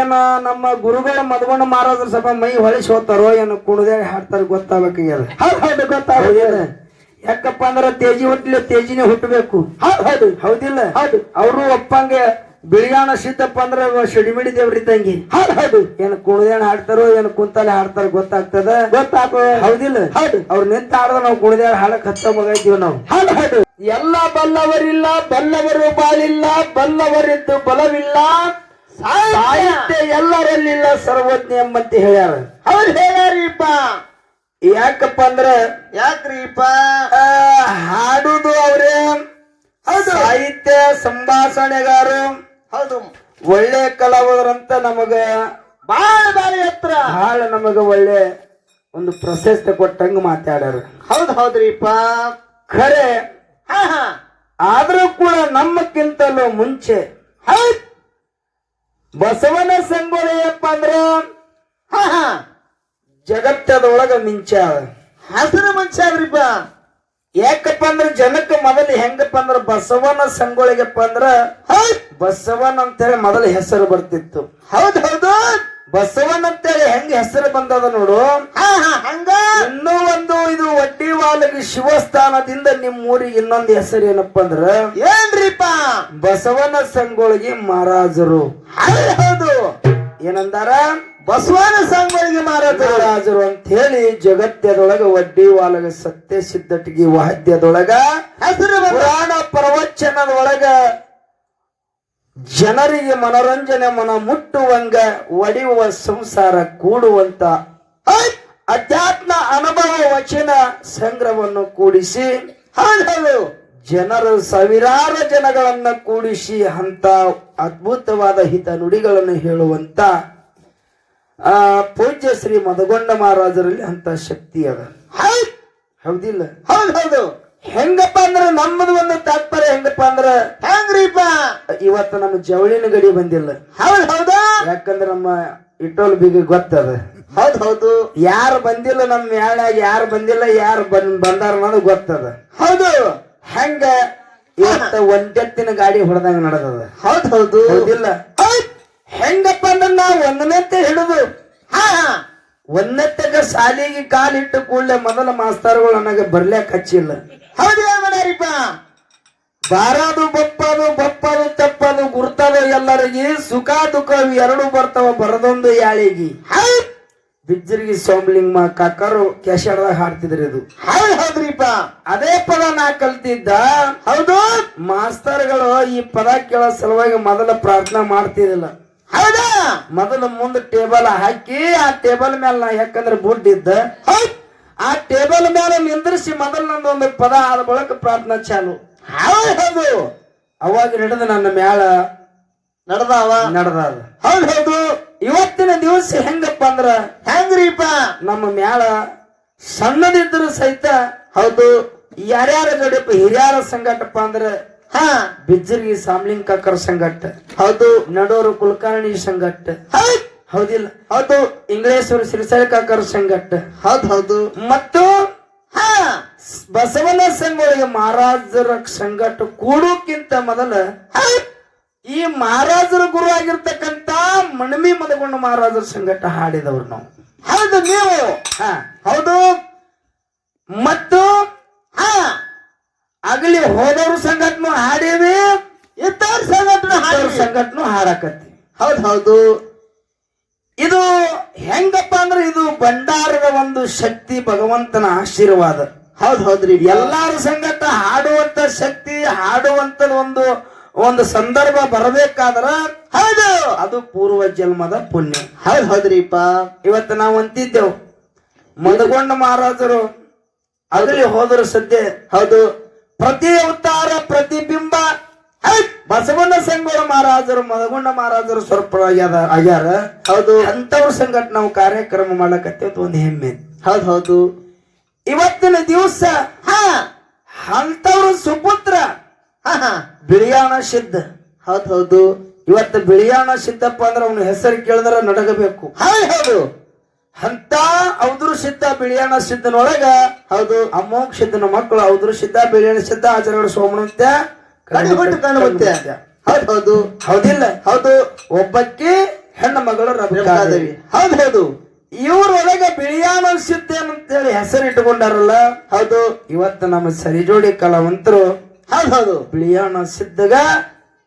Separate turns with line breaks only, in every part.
ಏನ ನಮ್ಮ ಗುರುಗಳ ಮದ್ಗೊಂಡ ಮಾರಾದ್ರ ಸ್ವಲ್ಪ ಮೈ ಹೊಳಿಸಿ ಹೋಗ್ತಾರೋ ಏನು ಕುಣದೆ ಹಾಡ್ತಾರ ಗೊತ್ತಾಗಬೇಕಾಗ್ಯದ
ಹೌದು ಹೌದು
ಯಾಕಪ್ಪ ಅಂದ್ರ ತೇಜಿ ಹುಟ್ಟಲಿ ತೇಜಿನೇ ಹುಟ್ಟಬೇಕು.
ಹೌದು ಹೌದು
ಹೌದಿಲ್ಲ.
ಹೌದು
ಅವರು ಒಪ್ಪಂಗೆ ಬಿಳಿಗಾಣ ಸಿದ್ದಪ್ಪ ಅಂದ್ರೆ ಸಿಡಿಮಿಡಿ ದೇವ್ರ ತಂಗಿ.
ಹೌದು ಹೌದು
ಏನು ಕುಣದೇಣ ಹಾಡ್ತಾರೋ ಏನು ಕುಂತಲೆ ಹಾಡ್ತಾರ ಗೊತ್ತಾಗ್ತದ?
ಗೊತ್ತಾಗ
ಹೌದಿಲ್ಲ.
ಹೌದು.
ಅವ್ರು ನಿಂತ ಹಾಡ್ದ ನಾವು ಕುಣದೇಣ ಹಾಡಕ್ ಹತ್ತ ಮಗ ಇದ್ದೀವಿ ನಾವು.
ಹೌದು ಹೌದು ಎಲ್ಲ ಬಲ್ಲವರಿಲ್ಲ ಬಲ್ಲವರು ಬಾಲಿಲ್ಲ ಬಲ್ಲವರಿದ್ದು ಬಲವಿಲ್ಲ.
ಸಾಹಿತ್ಯ. ಎಲ್ಲರಲ್ಲಿಲ್ಲ ಸರ್ವಜ್ಞ ಎಂಬಂತ ಹೇಳ್ಯಾರ.
ಅವ್ರು ಹೇಳ್ಯಾರಿಪ್ಪ.
ಯಾಕಪ್ಪ ಅಂದ್ರ ಯಾಕ್ರೀಪ ಹಾಡುದು ಅವ್ರೇ.
ಹೌದು.
ಸಾಹಿತ್ಯ ಸಂಭಾಷಣೆಗಾರು.
ಹೌದು.
ಒಳ್ಳೆ ಕಲಾವಿದರಂತ ನಮಗ
ಬಾಳ ಬಾಳ ಎತ್ತರ
ಬಹಳ ನಮಗ ಒಳ್ಳೆ ಒಂದು ಪ್ರಶಸ್ತಿ ಕೊಟ್ಟಂಗ ಮಾತಾಡ್ಯಾರ.
ಹೌದು ಹೌದ್ರಿಪ್ಪ.
ಖರೆ.
ಹಾ ಹಾ.
ಆದ್ರೂ ಕೂಡ ನಮ್ಮಕ್ಕಿಂತಲೂ ಮುಂಚೆ
ಹೌದ್.
ಬಸವನ ಸಂಗೊಳ್ಳಿಯಪ್ಪ ಅಂದ್ರ?
ಹಾ ಹಾ.
ಜಗತ್ತದೊಳಗ ಮಿಂಚ.
ಹಸಿರು ಮನುಷ್ಯರ್ರಿಪ್ಪ
ಯಾಕಪ್ಪ ಅಂದ್ರ ಜನಕ್ಕೆ ಮೊದಲು ಹೆಂಗಪ್ಪ ಅಂದ್ರ ಬಸವನ ಸಂಗೊಳಿಗಪ್ಪ ಅಂದ್ರ ಬಸವನ ಅಂತ ಅಂತೇಳಿ ಮೊದಲು ಹೆಸರು ಬರ್ತಿತ್ತು.
ಹೌದ್ ಹೌದು.
ಬಸವನ್ ಅಂತೇಳಿ ಹೆಂಗ ಹೆಸರು ಬಂದದ ನೋಡು?
ಹಂಗ.
ಇನ್ನೂ ಒಂದು ಇದು ವಡ್ಡಿವಾಲಗಿ ಶಿವಸ್ಥಾನದಿಂದ ನಿಮ್ಮ ಊರಿಗೆ ಇನ್ನೊಂದು ಹೆಸರು ಏನಪ್ಪ ಅಂದ್ರ?
ಏನ್ರಿಪ್ಪ
ಬಸವನ ಸಂಗೊಳಗಿ ಮಹಾರಾಜರು.
ಹೌದ್. ಹೌದು
ಏನಂದಾರ?
ಬಸವನ ಸಂಗಳಿಗೆ
ಮಹಾರಾಜರು ಅಂತ ಹೇಳಿ ಜಗತ್ತದೊಳಗ ವಡ್ಡಿವಾಲಗ ಸತ್ಯ ಸಿದ್ಧಟಿಗೆ ವಾದ್ಯದೊಳಗ
ಹೆಸರು
ಪುರಾಣ ಪ್ರವಚನದೊಳಗ ಜನರಿಗೆ ಮನೋರಂಜನೆ ಮನ ಮುಟ್ಟುವಂಗ ಒಡೆಯುವ ಸಂಸಾರ ಕೂಡುವಂತ ಅಧ್ಯಾತ್ಮ ಅನುಭವ ವಚನ ಸಂಗ್ರಹವನ್ನು ಕೂಡಿಸಿ.
ಹೌದು.
ಜನರು ಸಾವಿರಾರು ಜನಗಳನ್ನು ಕೂಡಿಸಿ ಅಂತ ಅದ್ಭುತವಾದ ಹಿತ ನುಡಿಗಳನ್ನು ಹೇಳುವಂತ ಆ ಪೂಜ್ಯ ಶ್ರೀ ಮಧುಗೊಂಡ ಮಹಾರಾಜರಲ್ಲಿ ಅಂತ ಶಕ್ತಿ ಅದ.
ಹೌದ್!
ಹೌದಿಲ್ಲ?
ಹೌದ್ ಹೌದು.
ಹೆಂಗಪ್ಪ ಅಂದ್ರೆ ನಮ್ಮದು ಒಂದು ತಾತ್ಪರ್ಯ ಹೆಂಗಪ್ಪ ಅಂದ್ರೆ
ಹೆಂಗ್ರೀಪ
ಇವತ್ತು ನಮ್ಮ ಜವಳಿನ ಗಡಿ ಬಂದಿಲ್ಲ.
ಹೌದು ಹೌದು.
ಯಾಕಂದ್ರೆ ನಮ್ಮ ಇಟ್ಟೋಲ್ ಬಿಗಿ ಗೊತ್ತದ.
ಹೌದ್ ಹೌದು.
ಯಾರು ಬಂದಿಲ್ಲ ನಮ್ಮ ಮೇಳ ಯಾರು ಬಂದಿಲ್ಲ ಯಾರು ಬಂದ್ ಬಂದಾರ ಅನ್ನೋದು ಗೊತ್ತದ.
ಹೌದು.
ಹೆಂಗ ಇವತ್ತ ಒಂದೆತ್ತಿನ ಗಾಡಿ ಹೊಡೆದಂಗ ನಡೆದದ?
ಹೌದ್ ಹೌದು.
ಹೌದಿಲ್ಲ.
ಹೌದ್.
ಹೆಂಗಪ್ಪ ನನ್ನ ಒಂದನೆತ್ತೆ ಹಿಡಿದು?
ಹಾ
ಸಾಲಿಗೆ ಕಾಲಿಟ್ಟು ಕೂಡಲೇ ಮೊದಲ ಮಾಸ್ತರ್ಗಳು ನನಗೆ ಬರ್ಲಾಕ ಹಚ್ಚಿಲ್ಲ.
ಹೌದು ಏನ್ ಮಾಡ್ಯಾರಿಪ್ಪ
ಬಾರದು ಬಪ್ಪದು ಬಪ್ಪದು ತಪ್ಪದು ಗುರ್ತದು ಎಲ್ಲರಿಗೆ ಸುಖ ದುಃಖ ಎರಡು ಬರ್ತಾವ ಬರದೊಂದು ಯಾಳಿಗೆ.
ಹೌದ್.
ಬಿಜ್ಜರಿಗೆ ಸೋಮಲಿಂಗ ಕಾಕರು ಕೆಶಡ್ದಾಗ ಹಾಡ್ತಿದ್ರಿ ಇದು
ಹೌದ್ ಹೌದ್ರಿಪ್ಪ.
ಅದೇ ಪದ ನಾ ಕಲ್ತಿದ್ದ.
ಹೌದು.
ಮಾಸ್ತರ್ಗಳು ಈ ಪದ ಕೇಳೋ ಸಲುವಾಗಿ ಮೊದಲ ಪ್ರಾರ್ಥನೆ ಮಾಡ್ತಿದ್ದಿಲ್ಲ
ಹೌದಾ?
ಮೊದಲು ಮುಂದೆ ಟೇಬಲ್ ಹಾಕಿ ಆ ಟೇಬಲ್ ಮೇಲೆ ನಾ ಯಾಕಂದ್ರೆ ಬುಡ್ಡಿದ್ದ ಆ ಟೇಬಲ್ ಮೇಲೆ ನಿಂದ್ರಿಸಿ ಮೊದಲು ನಂದು ಒಂದು ಪದ ಆದ ಬಳಿಕ ಪ್ರಾರ್ಥನಾ ಚಾಲು.
ಹೌದ್ ಹೌದು.
ಅವಾಗ ಹಿಡಿದು ನನ್ನ ಮ್ಯಾಲ
ನಡ್ದಾವ?
ನಡೆದ
ಹೌದು ಹೌದು.
ಇವತ್ತಿನ ದಿವಸ ಹೆಂಗಪ್ಪ ಅಂದ್ರ
ಹೆಂಗ್ರೀಪ
ನಮ್ಮ ಮ್ಯಾಳ ಸಣ್ಣದಿದ್ರು ಸಹಿತ
ಹೌದು
ಯಾರ್ಯಾರ ಜೋಡಿಯಪ್ಪ ಹಿರಿಯರ ಸಂಘಟಪ್ಪ ಅಂದ್ರ
ಹಾ.
ಬಿಜ್ಜರ್ಗಿ ಸಾಮ್ಲಿಂಗ್ ಕಾಕರ ಸಂಗಟ
ಹೌದು.
ನಡೋರು ಕುಲಕರ್ಣಿ ಸಂಘಟ
ಹೌದ್.
ಹೌದಿಲ್ಲ?
ಹೌದು.
ಇಂಗ್ಲೇಶ್ವರ ಸಿರಿಸಾಯಿ ಕಾಕರ ಸಂಘಟ.
ಹೌದ್ ಹೌದು.
ಮತ್ತು
ಹಾ.
ಬಸವನ ಸಂಘಗಳಿಗೆ ಮಹಾರಾಜರ ಸಂಘಟ ಕೂಡೋಕ್ಕಿಂತ ಮೊದಲ ಈ ಮಹಾರಾಜರ ಗುರು ಆಗಿರ್ತಕ್ಕಂತ ಮಣಮಿ ಮದಗೊಂಡ ಮಹಾರಾಜರ ಸಂಗಟ ಹಾಡಿದವ್ರು ನಾವು.
ಹೌದು ನೀವು.
ಹಾ
ಹೌದು.
ಮತ್ತು
ಹಾ
ಅಗಲಿ ಹೋದವ್ರ ಸಂಗಟನು ಹಾಡೇವಿ.
ಇತರ ಸಂಘಟನೆ
ಇದ್ದವ್ರ
ಹಾಡಿ
ಸಂಗಟನು ಹಾಡಕತ್ತಿ
ಹೌದ್ ಹೌದು.
ಇದು ಹೆಂಗಪ್ಪ ಅಂದ್ರೆ ಇದು ಭಂಡಾರದ ಒಂದು ಶಕ್ತಿ ಭಗವಂತನ ಆಶೀರ್ವಾದ.
ಹೌದ್ ಹೌದ್ರಿ.
ಎಲ್ಲಾರು ಸಂಗಟ ಹಾಡುವಂತ ಶಕ್ತಿ ಹಾಡುವಂತದ ಒಂದು ಒಂದು ಸಂದರ್ಭ ಬರಬೇಕಾದ್ರ
ಹೌದು.
ಅದು ಪೂರ್ವ ಜನ್ಮದ ಪುಣ್ಯ.
ಹೌದ್ ಹೌದ್ರಿಪ್ಪ.
ಇವತ್ತು ನಾವು ಅಂತಿದ್ದೆವು. ಮದಗೊಂಡ ಮಹಾರಾಜರು ಅದ್ರಲ್ಲಿ ಹೋದರು ಸದ್ಯ.
ಹೌದು.
ಪ್ರತಿ ಅವತಾರ ಪ್ರತಿಬಿಂಬ. ಬಸವಣ್ಣ ಸಂಗೋಳ ಮಹಾರಾಜರು ಮದಗೊಂಡ ಮಹಾರಾಜರು ಸ್ವಲ್ಪ ಆಗ್ಯಾದ ಆಗ್ಯಾರ.
ಹೌದು.
ಅಂತವ್ರ ಸಂಘಟ ನಾವು ಕಾರ್ಯಕ್ರಮ ಮಾಡಕತ್ತೇವ್ ಒಂದು ಹೆಮ್ಮೆ.
ಹೌದ್ ಹೌದು.
ಇವತ್ತಿನ ದಿವಸ
ಹಾ.
ಅಂತವ್ರ ಸುಪುತ್ರ ಬಿಳಿಯಾಣ ಸಿದ್ಧ
ಹೌದ್ ಹೌದು.
ಇವತ್ತು ಬಿಳಿಯಾಣ ಸಿದ್ದಪ್ಪ ಅಂದ್ರೆ ಅವನ ಹೆಸರು ಕೇಳಿದ್ರೆ ನಡಗಬೇಕು.
ಹೌದು ಹೌದು.
ಅಂತ ಔದ್ರ ಸಿದ್ಧ ಬಿಳಿಯಾಣ ಸಿದ್ಧನೊಳಗ
ಹೌದು,
ಅಮೋಘ ಸಿದ್ಧನ ಮಕ್ಕಳು ಔದ್ರ ಸಿದ್ಧ ಬಿಳಿಯಾಣ ಸಿದ್ಧ ಆಚಾರ್ಯ ಸೋಮನಂತ್ಯ
ಕಣ್ಣು ಬಿಟ್ಟು ಹೌದು ಹೌದ್ ಹೌದು.
ಹೌದಿಲ್ಲ.
ಹೌದು.
ಒಬ್ಬಕ್ಕೆ ಹೆಣ್ಣು ಮಗಳು ರಬಕಾದೇವಿ
ಹೌದು ಹೌದು.
ಇವ್ರೊಳಗೆ ಬಿಳಿಯಾನ ಸಿದ್ಧ ಅಂತೇಳಿ ಹೆಸರು ಇಟ್ಟುಕೊಂಡಾರಲ್ಲ
ಹೌದು.
ಇವತ್ತು ನಮ್ಮ ಸರಿಜೋಡಿ ಕಲಾವಂತರು
ಹೌದು ಹೌದು.
ಬಿಳಿಯಾನ ಸಿದ್ಧಗ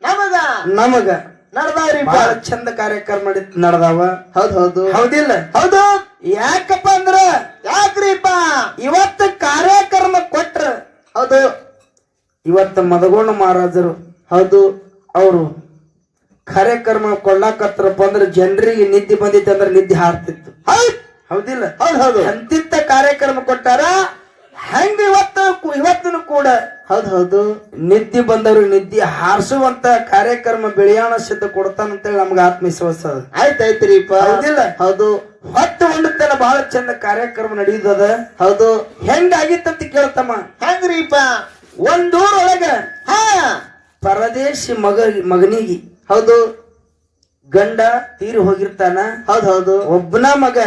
ನಮಗ.
ನಮಗ.
ನಡ್ದಾವ್ರಿ
ಬಹಳ ಚಂದ ಕಾರ್ಯಕ್ರಮ ನಡಿ ನಡೆದಾವ.
ಹೌದು ಹೌದು.
ಹೌದಿಲ್ಲ?
ಹೌದು.
ಯಾಕಪ್ಪ ಅಂದ್ರ
ಯಾಕ್ರಿಪ್ಪ?
ಇವತ್ತು ಕಾರ್ಯಕ್ರಮ ಕೊಟ್ರ
ಹೌದು.
ಇವತ್ತು ಮದಗೋಣ ಮಹಾರಾಜರು
ಹೌದು.
ಅವರು ಕಾರ್ಯಕ್ರಮ ಕೊಡ್ಲಾಕತ್ರಪ್ಪ ಅಂದ್ರೆ ಜನರಿಗೆ ನಿದ್ದೆ ಬಂದಿತ್ತು ಅಂದ್ರೆ ನಿದ್ದೆ ಹಾರ್ತಿತ್ತು.
ಹೌದ್.
ಹೌದಿಲ್ಲ?
ಹೌದು ಹೌದು.
ಅಂತಿಂತ ಕಾರ್ಯಕ್ರಮ ಕೊಟ್ಟಾರ ಹೆಂಗ ಇವತ್ತು ಇವತ್ತಿನ ಕೂಡ
ಹೌದು ಹೌದು.
ನಿದ್ದೆ ಬಂದವರು ನಿದ್ದೆ ಹಾರಿಸುವಂತ ಕಾರ್ಯಕ್ರಮ ಬೆಳೆಯೋಣ ಸಿದ್ಧ ಕೊಡ್ತಾನಂತೇಳಿ ನಮ್ಗೆ ಆತ್ಮವಿಶ್ವಾಸ. ಆಯ್ತು
ಆಯ್ತಾಯ್ತ್ರಿಪ್ಪ
ಹೌದಿಲ್ಲ?
ಹೌದು.
ಹೊತ್ತು ಉಂಡತನ ಬಹಳ ಚಂದ ಕಾರ್ಯಕ್ರಮ ನಡೆಯುದದ.
ಹೌದು.
ಹೆಂಗಾಗಿತ್ತಂತ ಕೇಳ್ತಮ್ಮ.
ಹೆಂಗ್ರಿಪ್ಪ
ಒಂದೂರೊಳಗ
ಹಾ.
ಪರದೇಶಿ ಮಗ ಮಗನಿಗೆ
ಹೌದು.
ಗಂಡ ತೀರಿ ಹೋಗಿರ್ತಾನ.
ಹೌದು ಹೌದು.
ಒಬ್ಬನ ಮಗ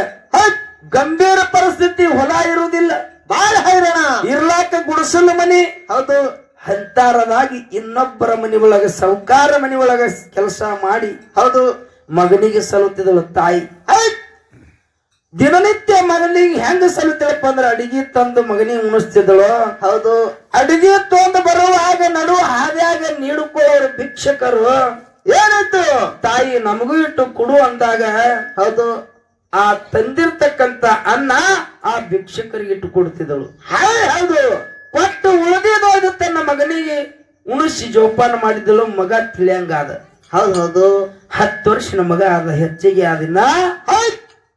ಗಂಭೀರ ಪರಿಸ್ಥಿತಿ ಹೊಲ ಇರುವುದಿಲ್ಲ.
ಬಾಳ ಹೈರಾಣ.
ಇರ್ಲಾಕ ಗುಡಿಸಲು ಮನಿ.
ಹೌದು.
ಹಂತಾರದಾಗಿ ಇನ್ನೊಬ್ಬರ ಮನಿ ಒಳಗ ಸೌಕಾರ ಮನಿ ಒಳಗ ಕೆಲಸ ಮಾಡಿ.
ಹೌದು.
ಮಗನಿಗೆ ಸಲ್ಲುತ್ತಿದ್ದಳು ತಾಯಿ. ದಿನನಿತ್ಯ ಮಗನಿಗೆ ಹೆಂಗ ಸಲ್ಲುತ್ತಳಪ್ಪ ಅಂದ್ರೆ ಅಡಿಗೆ ತಂದು ಮಗನಿಗೆ ಉಣಿಸ್ತಿದ್ದಳು.
ಹೌದು.
ಅಡಿಗೆ ತಂದು ಬರುವಾಗ ನಡುವ ಹಾದ್ಯಾಗ ನೀಡಿಕೊಳ್ಳೋರು ಭಿಕ್ಷಕರು.
ಏನಾಯ್ತು?
ತಾಯಿ ನಮಗೂ ಇಟ್ಟು ಕೊಡು ಅಂದಾಗ,
ಹೌದು.
ಆ ತಂದಿರ್ತಕ್ಕಂತ ಅನ್ನ ಆ ಭಿಕ್ಷಕರಿಗೆ ಇಟ್ಟು ಕೊಡ್ತಿದ್ದಳು.
ಹಾಯ್ ಹೌದು.
ಕೊಟ್ಟು ಉಳಿದಿದ್ದು ತನ್ನ ಮಗನಿಗೆ ಉಣಿಸಿ ಜೋಪಾನ ಮಾಡಿದಳು ಮಗ ತಿಳಿಯಂಗಾದ.
ಹೌದು ಹೌದು.
ಹತ್ತು ವರ್ಷದ ಮಗ ಆದ ಹೆಚ್ಚಿಗೆ ಆದಿನ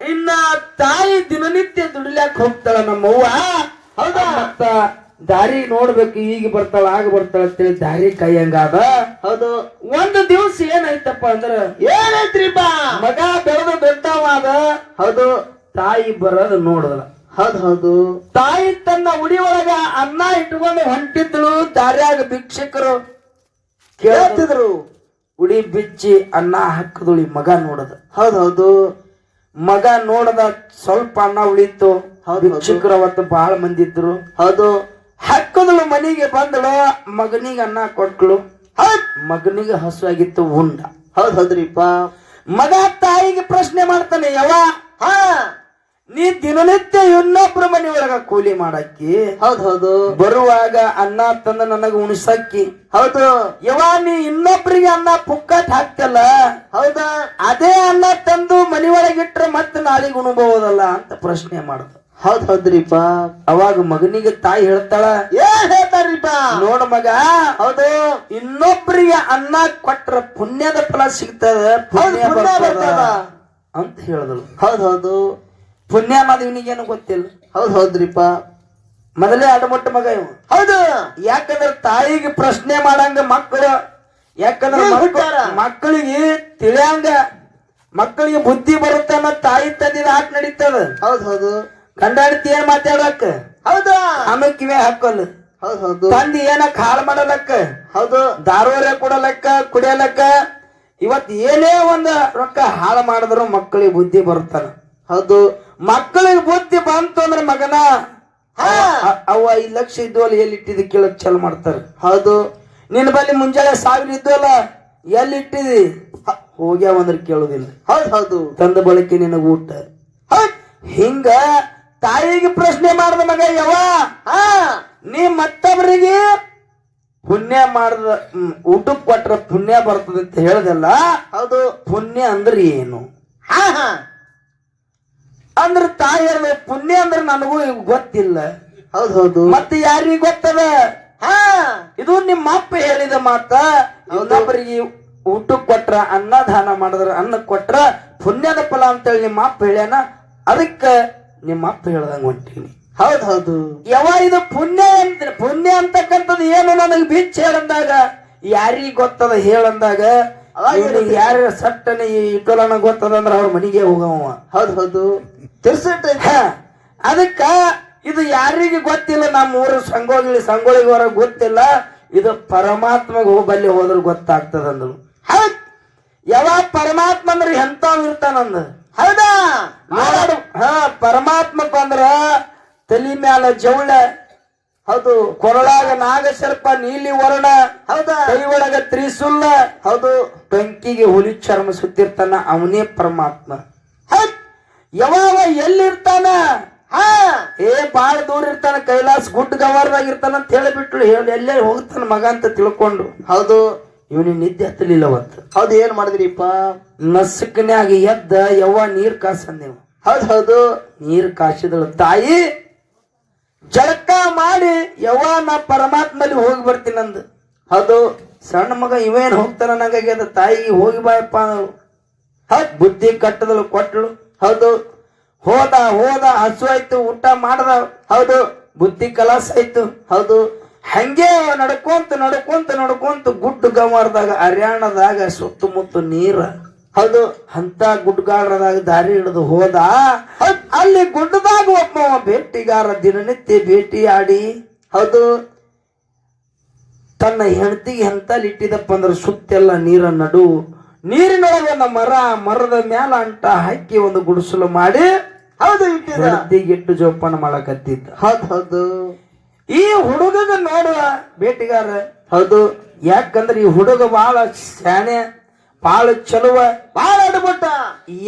ಇನ್ನ ತಾಯಿ ದಿನನಿತ್ಯ ದುಡಿಲಾಕ್ ಹೋಗ್ತಾಳ ನಮ್ಮವ್ವ. ಹೌದಾ? ಮತ್ತ ದಾರಿ ನೋಡ್ಬೇಕು ಈಗ ಬರ್ತಾಳ ಆಗ ಬರ್ತಾಳ ಅಂತೇಳಿ ದಾರಿ ಕೈಯಂಗಾದ
ಹೌದು.
ಒಂದು ದಿವಸ ಏನಾಯ್ತಪ್ಪ ಅಂದ್ರ
ಏನಾಯ್ತ್ರಿಪ್ಪ
ಮಗ ಬೆಳೆದು ದೊಡ್ಡವಾದ
ಹೌದು.
ತಾಯಿ ಬರೋದು ನೋಡದಲ್ಲ.
ಹೌದು ಹೌದು.
ತಾಯಿ ತನ್ನ ಉಡಿ ಒಳಗ ಅನ್ನ ಇಟ್ಕೊಂಡು ಹೊಂಟಿದ್ಳು ದಾರಿಯಾಗ ಭಿಕ್ಷಕರು ಕೇಳ್ತಿದ್ರು. ಉಡಿ ಬಿಚ್ಚಿ ಅನ್ನ ಹಾಕಿದಳು ಮಗ ನೋಡದ.
ಹೌದು ಹೌದು.
ಮಗ ನೋಡದ ಸ್ವಲ್ಪ ಅನ್ನ ಉಳಿತು.
ಹೌದು.
ಭಿಕ್ಷಕರು ಅವತ್ತು ಬಹಳ ಮಂದಿ ಇದ್ರು.
ಹೌದು.
ಹಾಕದಳು ಮನೆಗೆ ಬಂದಳು ಮಗನಿಗೆ ಅನ್ನ ಕೊಟ್ಲು.
ಹೌದ್.
ಮಗನಿಗೆ ಹಸುವಾಗಿತ್ತು ಉಂಡ.
ಹೌದ್ ಹೌದ್ರಿಪ್ಪ.
ಮಗ ತಾಯಿಗೆ ಪ್ರಶ್ನೆ ಮಾಡ್ತಾನೆ ಯಾವ
ಹಾ.
ನೀ ದಿನನಿತ್ಯ ಇನ್ನೊಬ್ರ ಮನೆ ಒಳಗ ಕೂಲಿ ಮಾಡಕ್ಕಿ?
ಹೌದ್ ಹೌದು.
ಬರುವಾಗ ಅನ್ನ ತಂದ ನನಗ ಉಣಿಸಕ್ಕಿ.
ಹೌದು.
ಯವ ನೀ ಇನ್ನೊಬ್ರಿಗೆ ಅನ್ನ ಪುಕ್ಕಟ್ ಹಾಕ್ತಲ್ಲ
ಹೌದಾ.
ಅದೇ ಅನ್ನ ತಂದು ಮನಿ ಒಳಗಿಟ್ರೆ ಮತ್ತೆ ನಾಳೆಗೆ ಉಣಬಹುದಲ್ಲ ಅಂತ ಪ್ರಶ್ನೆ ಮಾಡ್ದ
ಹೌದ್ ಹೌದ್ರಿಪ್ಪ
ಅವಾಗ ಮಗನಿಗೆ ತಾಯಿ ಹೇಳ್ತಾಳ
ಏನ್ ಹೇಳ್ತಾರ್ರಿಪ್ಪ
ನೋಡ ಮಗ
ಹೌದು
ಇನ್ನೊಬ್ರಿಗೆ ಅನ್ನ ಕೊಟ್ರ ಪುಣ್ಯದ ಫಲ ಸಿಗ್ತದ ಪುಣ್ಯ
ಪುಣ್ಯ
ಬರ್ತದ. ಅಂತ ಹೇಳಿದಳು.
ಹೌದ್ ಹೌದು.
ಪುಣ್ಯ ಅನ್ನೋದು ಇವನಿಗೇನು ಗೊತ್ತಿಲ್ಲ.
ಹೌದ್ ಹೌದ್ರಿಪ್ಪ
ಮೊದಲೇ ಅಡಮಟ್ಟ ಮಗ ಇವ.
ಹೌದು.
ಯಾಕಂದ್ರೆ ತಾಯಿಗೆ ಪ್ರಶ್ನೆ ಮಾಡಂಗ ಮಕ್ಕಳು ಯಾಕಂದ್ರೆ
ಏನ್
ಮಕ್ಕಳು-
ಹುಟ್ಟಾರ?
ಮಕ್ಕಳಿಗೆ ತಿಳಿಯಂಗ ಮಕ್ಕಳಿಗೆ ಬುದ್ಧಿ ಬರುತ್ತೆ ಅನ್ನೋ ತಾಯಿ ತಂದಿದ ಹಾಕ್ ನಡೀತದ.
ಹೌದ್ ಹೌದು.
ಗಂಡಾಡ್ತಿ ಏನ್ ಮಾತಾಡಕ್?
ಹೌದು.
ಆಮೇಲೆ ಕಿವೆ ಹಾಕೋಲ್
ಹೌದು ಹೌದು.
ತಂದಿ ಏನ ಹಾಳು ಮಾಡಲಕ್ಕ?
ಹೌದು.
ದಾರೋರೆ ಕೊಡಲಕ್ಕ ಕುಡಿಯಲಕ್ಕ? ಇವತ್ ಏನೇ ಒಂದ್ ರೊಕ್ಕ ಹಾಳು ಮಾಡಿದ್ರು ಮಕ್ಕಳಿಗೆ ಬುದ್ಧಿ ಬರ್ತಾನ
ಹೌದು.
ಮಕ್ಕಳಿಗೆ ಬುದ್ಧಿ ಬಂತು ಅಂದ್ರೆ ಮಗನ ಅವ ಐದ್ ಲಕ್ಷ ಇದ್ವಲ್ಲ ಎಲ್ಲಿ ಇಟ್ಟಿದ್ ಕೇಳಕ್ ಚಲ್ ಮಾಡ್ತಾರ.
ಹೌದು.
ನಿನ್ನ ಬಲ್ಲಿ ಮುಂಜಾನೆ ಸಾವಿರ ಇದ್ವಲ್ಲ ಎಲ್ಲಿ ಇಟ್ಟಿದಿ ಹೋಗ್ಯಾವಂದ್ರೆ ಕೇಳುದಿಲ್ಲ.
ಹೌದ್ ಹೌದು.
ತಂದ ಬಳಕೆ ನಿನಗ ಊಟ. ಹಿಂಗ ತಾಯಿಗೆ ಪ್ರಶ್ನೆ ಮಾಡಿದ ಮಗ ಯಾವ
ಹಾ
ನೀ ಮತ್ತೊಬ್ಬರಿಗೆ ಪುಣ್ಯ ಮಾಡಿದ ಊಟಕ್ಕೆ ಊಟಕ್ ಕೊಟ್ರ ಪುಣ್ಯ ಬರ್ತದೆ ಅಂತ ಹೇಳ್ದಲ್ಲ?
ಅದು
ಪುಣ್ಯ ಅಂದ್ರೆ ಏನು?
ಹಾ ಹಾ.
ಅಂದ್ರ ತಾಯಿ ಹೇಳ್ದ ಪುಣ್ಯ ಅಂದ್ರೆ ನನಗೂ ಗೊತ್ತಿಲ್ಲ.
ಹೌದು ಹೌದು.
ಮತ್ತೆ ಯಾರಿಗೂ ಗೊತ್ತದ?
ಹಾ.
ಇದು ನಿಮ್ಮ ಅಪ್ಪ ಹೇಳಿದ ಮಾತ ಇನ್ನೊಬ್ಬರಿಗೆ ಊಟಕ್ ಕೊಟ್ರ ಅನ್ನದಾನ ಮಾಡಿದ್ರ ಅನ್ನ ಕೊಟ್ರ ಪುಣ್ಯದ ಫಲ ಅಂತೇಳಿ ನಿಮ್ಮ ಅಪ್ಪ ಹೇಳ್ಯಾನ. ಅದಕ್ಕ ನಿಮ್ಮ ಅಪ್ಪ ಹೇಳ್ದಂಗ ಹೊಂಟೀನಿ.
ಹೌದ್ ಹೌದು.
ಯಾವ ಇದು ಪುಣ್ಯ ಅಂತ ಪುಣ್ಯ ಅಂತಕ್ಕಂಥದ್ದು ಏನು ನನಗೆ ಬಿಚ್ಚ ಹೇಳಂದಾಗ ಯಾರಿಗೆ ಗೊತ್ತದ ಹೇಳಂದಾಗ ಯಾರ ಸಟ್ಟನೆ ಈ ಇಟ್ಟೋಲನ ಗೊತ್ತದ ಅಂದ್ರೆ ಅವ್ರ ಮನೆಗೆ ಹೋಗವ
ಹೌದು ಹೌದು. ತಿರ್ಸಿಟ್ಟ
ಅದಕ್ಕ ಇದು ಯಾರಿಗೆ ಗೊತ್ತಿಲ್ಲ ನಮ್ಮ ಊರು ಸಂಗೋಳಿ ಸಂಗೋಳಿಗೆ ಹೊರಗೆ ಗೊತ್ತಿಲ್ಲ ಇದು ಪರಮಾತ್ಮಗೆ ಹೋಗಲ್ಲಿ ಹೋದ್ರೆ ಗೊತ್ತಾಗ್ತದಂದ್ರು.
ಹೌದ್.
ಯಾವ ಪರಮಾತ್ಮ ಅಂದ್ರೆ ಎಂತ ಇರ್ತಾನಂದ.
ಹೌದಾ?
ನೋಡು. ಹ ಪರಮಾತ್ಮಪ್ಪ ಅಂದ್ರ ತಲಿ ಮ್ಯಾಲ ಜವಳ
ಹೌದು
ಕೊರಳಾಗ ನಾಗಸರ್ಪ ನೀಲಿ ವರ್ಣ
ಹೌದಾ?
ಕೈ ಒಳಗ ತ್ರಿಸುಲ್ಲ
ಹೌದು
ಬೆಂಕಿಗೆ ಹುಲಿ ಚರ್ಮ ಸುತ್ತಿರ್ತಾನ ಅವನೇ ಪರಮಾತ್ಮ. ಯಾವಾಗ ಎಲ್ಲಿರ್ತಾನ?
ಹಾ.
ಏ ಬಾಳ ದೂರ ಇರ್ತಾನ ಕೈಲಾಸ್ ಗುಡ್ ಗವಾರದಾಗ ಇರ್ತಾನ ಅಂತ ಹೇಳಿಬಿಟ್ಲು ಹೇಳಿ ಎಲ್ಲೇ ಹೋಗ್ತಾನ ಮಗ ಅಂತ ತಿಳ್ಕೊಂಡು.
ಹೌದು.
ಇವನಿಗೆ ನಿದ್ದೆ ಹತ್ತಲಿಲ್ಲ
ಅದು ಏನು ಮಾಡಿದ್ರಿಪ್ಪ?
ನಸುಕನ್ಯಾಗ ಎದ್ದ ಯವ್ವ ನೀರ್ ಕಾಸಂದೇವ
ಹೌದ್ ಹೌದು.
ನೀರ್ ಕಾಸಿದಳು ತಾಯಿ ಜಳಕ ಮಾಡಿ ಯವ್ವ ನಾ ಪರಮಾತ್ಮಲ್ಲಿ ಹೋಗಿ ಬರ್ತೀನಿ ಅಂದ
ಹೌದು.
ಸಣ್ಣ ಮಗ ಇವೇನ್ ಹೋಗ್ತಾನ ನಂಗಾಗ್ಯದ ತಾಯಿಗೆ ಹೋಗಿ ಬಾಯಪ್ಪ ಹತ್ತು ಹೌದ್. ಬುದ್ಧಿ ಕಟ್ಟದಳು ಕೊಟ್ಟಳು.
ಹೌದು.
ಹೋದ ಹೋದ ಹಸು ಆಯ್ತು ಊಟ ಮಾಡ್ದ.
ಹೌದು.
ಬುದ್ಧಿ ಕಲಾಸ ಆಯ್ತು.
ಹೌದು.
ಹಂಗೆ ನಡ್ಕೊಂತ ನಡ್ಕೊಂತ ನಡ್ಕೊಂತ ಗುಡ್ಡ ಗವಾರದಾಗ ಹರ್ಯಾಣದಾಗ ಸುತ್ತಮುತ್ತ ನೀರ.
ಹೌದು.
ಅಂತ ಗುಡ್ಡಗಾಡ್ರದಾಗ ದಾರಿ ಹಿಡಿದು ಹೋದ. ಅಲ್ಲಿ ಗುಡ್ಡದಾಗ ಒಬ್ಬ ಭೇಟಿಗಾರ ದಿನನಿತ್ಯ ಭೇಟಿ ಆಡಿ
ಹೌದು.
ತನ್ನ ಹೆಂಡತಿಗೆ ಎಂತಲ್ಲಿ ಇಟ್ಟಿದಪ್ಪ ಅಂದ್ರೆ ಸುತ್ತೆಲ್ಲ ನೀರ ನಡು ನೀರಿನೊಳಗೆ ಒಂದು ಮರ ಮರದ ಮ್ಯಾಲ ಅಂಟ ಹಾಕಿ ಒಂದು ಗುಡಿಸಲು ಮಾಡಿ
ಹೌದು ಇಟ್ಟಿದ
ಇಟ್ಟು ಜೋಪಾನ ಮಾಡಕತ್ತಿದ್ದ.
ಹೌದು ಹೌದು.
ಈ ಹುಡುಗಗ ನೋಡುವ ಭೇಟಿಗಾರ
ಹೌದು
ಯಾಕಂದ್ರೆ ಈ ಹುಡುಗ ಬಹಳ ಶಾಣೆ ಬಾಳ ಚಲುವ
ಬಾಳ ಅಡ್ಬಿಟ್ಟ.